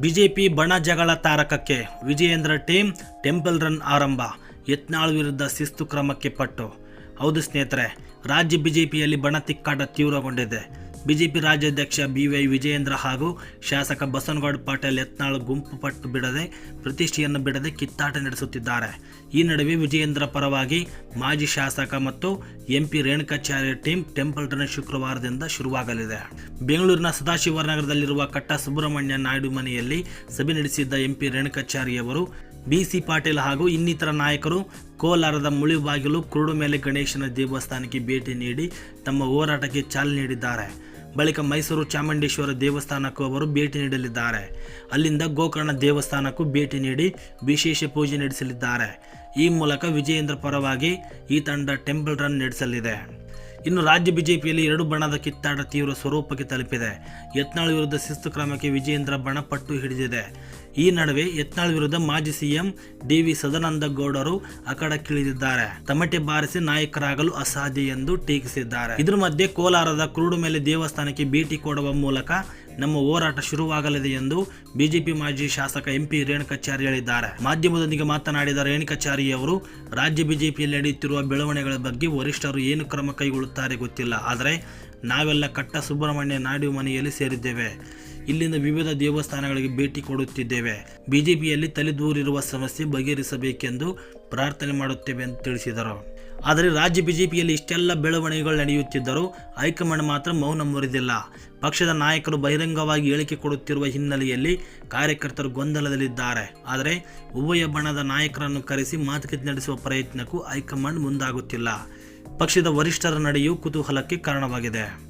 BJP ಬಣ ಜಗಳ ತಾರಕಕ್ಕೆ ವಿಜಯೇಂದ್ರ ಟೀಮ್ ಟೆಂಪಲ್ ರನ್ ಆರಂಭ. ಯತ್ನಾಳ್ ವಿರುದ್ಧ ಶಿಸ್ತು ಕ್ರಮಕ್ಕೆ ಪಟ್ಟು. ಹೌದು ಸ್ನೇಹಿತರೆ, ರಾಜ್ಯ ಬಿಜೆಪಿಯಲ್ಲಿ ಬಣ ತಿಕ್ಕಾಟ ತೀವ್ರಗೊಂಡಿದೆ. ಬಿಜೆಪಿ ರಾಜ್ಯಾಧ್ಯಕ್ಷ ಬಿ ವೈ ವಿಜಯೇಂದ್ರ ಹಾಗೂ ಶಾಸಕ ಬಸನಗೌಡ ಪಾಟೀಲ್ ಯತ್ನಾಳ್ ಗುಂಪು ಪಟ್ಟು ಬಿಡದೆ, ಪ್ರತಿಷ್ಠೆಯನ್ನು ಬಿಡದೆ ಕಿತ್ತಾಟ ನಡೆಸುತ್ತಿದ್ದಾರೆ. ಈ ನಡುವೆ ವಿಜಯೇಂದ್ರ ಪರವಾಗಿ ಮಾಜಿ ಶಾಸಕ ಮತ್ತು MP Renukacharya team temple run ಶುಕ್ರವಾರದಿಂದ ಶುರುವಾಗಲಿದೆ. ಬೆಂಗಳೂರಿನ ಸದಾಶಿವನಗರದಲ್ಲಿರುವ ಕಟ್ಟ ಸುಬ್ರಹ್ಮಣ್ಯ ನಾಯ್ಡು ಮನೆಯಲ್ಲಿ ಸಭೆ ನಡೆಸಿದ್ದ ಎಂಪಿ ರೇಣುಕಾಚಾರ್ಯ ಅವರು ಬಿಸಿ ಪಾಟೀಲ್ ಹಾಗೂ ಇನ್ನಿತರ ನಾಯಕರು ಕೋಲಾರದ ಮುಳಿಬಾಗಿಲು ಕುರುಡುಮೇಲೆ ಗಣೇಶನ ದೇವಸ್ಥಾನಕ್ಕೆ ಭೇಟಿ ನೀಡಿ ತಮ್ಮ ಹೋರಾಟಕ್ಕೆ ಚಾಲನೆ ನೀಡಿದ್ದಾರೆ. ಬಳಿಕ ಮೈಸೂರು ಚಾಮುಂಡೇಶ್ವರ ದೇವಸ್ಥಾನಕ್ಕೂ ಅವರು ಭೇಟಿ ನೀಡಲಿದ್ದಾರೆ. ಅಲ್ಲಿಂದ ಗೋಕರ್ಣ ದೇವಸ್ಥಾನಕ್ಕೂ ಭೇಟಿ ನೀಡಿ ವಿಶೇಷ ಪೂಜೆ ನಡೆಸಲಿದ್ದಾರೆ. ಈ ಮೂಲಕ ವಿಜಯೇಂದ್ರ ಪರವಾಗಿ ಈ ತಂಡ ಟೆಂಪಲ್ ರನ್ ನಡೆಸಲಿದೆ. ಇನ್ನು ರಾಜ್ಯ ಬಿಜೆಪಿಯಲ್ಲಿ ಎರಡು ಬಣದ ಕಿತ್ತಾಟ ತೀವ್ರ ಸ್ವರೂಪಕ್ಕೆ ತಲುಪಿದೆ. ಯತ್ನಾಳ್ ವಿರುದ್ಧ ಶಿಸ್ತು ಕ್ರಮಕ್ಕೆ ವಿಜಯೇಂದ್ರ ಬಣ ಪಟ್ಟು ಹಿಡಿದಿದೆ. ಈ ನಡುವೆ ಯತ್ನಾಳ್ ವಿರುದ್ಧ ಮಾಜಿ ಸಿಎಂ ಡಿ ವಿ ಸದಾನಂದ ಗೌಡರು ಅಖಾಡಕ್ಕಿಳಿದಿದ್ದಾರೆ. ತಮಟೆ ಬಾರಿಸಿ ನಾಯಕರಾಗಲು ಅಸಾಧ್ಯ ಎಂದು ಟೀಕಿಸಿದ್ದಾರೆ. ಇದರ ಮಧ್ಯೆ ಕೋಲಾರದ ಕುರುಡು ಮೇಲೆ ದೇವಸ್ಥಾನಕ್ಕೆ ಭೇಟಿ ಕೊಡುವ ಮೂಲಕ ನಮ್ಮ ಹೋರಾಟ ಶುರುವಾಗಲಿದೆ ಎಂದು ಬಿಜೆಪಿ ಮಾಜಿ ಶಾಸಕ ಎಂಪಿ ರೇಣುಕಾಚಾರಿ ಹೇಳಿದ್ದಾರೆ. ಮಾಧ್ಯಮದೊಂದಿಗೆ ಮಾತನಾಡಿದ ರೇಣುಕಾಚಾರಿ ಅವರು ರಾಜ್ಯ ಬಿಜೆಪಿಯಲ್ಲಿ ನಡೆಯುತ್ತಿರುವ ಬೆಳವಣಿಗೆಗಳ ಬಗ್ಗೆ ವರಿಷ್ಠರು ಏನು ಕ್ರಮ ಕೈಗೊಳ್ಳುತ್ತಾರೆ ಗೊತ್ತಿಲ್ಲ. ಆದರೆ ನಾವೆಲ್ಲ ಕಟ್ಟ ಸುಬ್ರಹ್ಮಣ್ಯ ನಾಯ್ಡು ಮನೆಯಲ್ಲಿ ಸೇರಿದ್ದೇವೆ. ಇಲ್ಲಿಂದ ವಿವಿಧ ದೇವಸ್ಥಾನಗಳಿಗೆ ಭೇಟಿ ಕೊಡುತ್ತಿದ್ದೇವೆ. ಬಿಜೆಪಿಯಲ್ಲಿ ತಲೆದೂರಿರುವ ಸಮಸ್ಯೆ ಬಗೆಹರಿಸಬೇಕೆಂದು ಪ್ರಾರ್ಥನೆ ಮಾಡುತ್ತೇವೆ ಎಂದು ತಿಳಿಸಿದರು. ಆದರೆ ರಾಜ್ಯ ಬಿಜೆಪಿಯಲ್ಲಿ ಇಷ್ಟೆಲ್ಲ ಬೆಳವಣಿಗೆಗಳು ನಡೆಯುತ್ತಿದ್ದರೂ ಹೈಕಮಾಂಡ್ ಮಾತ್ರ ಮೌನ ಮುರಿದಿಲ್ಲ. ಪಕ್ಷದ ನಾಯಕರು ಬಹಿರಂಗವಾಗಿ ಹೇಳಿಕೆ ಕೊಡುತ್ತಿರುವ ಹಿನ್ನೆಲೆಯಲ್ಲಿ ಕಾರ್ಯಕರ್ತರು ಗೊಂದಲದಲ್ಲಿದ್ದಾರೆ. ಆದರೆ ಉಭಯ ಬಣದ ನಾಯಕರನ್ನು ಕರೆಸಿ ಮಾತುಕತೆ ನಡೆಸುವ ಪ್ರಯತ್ನಕ್ಕೂ ಹೈಕಮಾಂಡ್ ಮುಂದಾಗುತ್ತಿಲ್ಲ. ಪಕ್ಷದ ವರಿಷ್ಠರ ನಡೆಯೂ ಕುತೂಹಲಕ್ಕೆ ಕಾರಣವಾಗಿದೆ.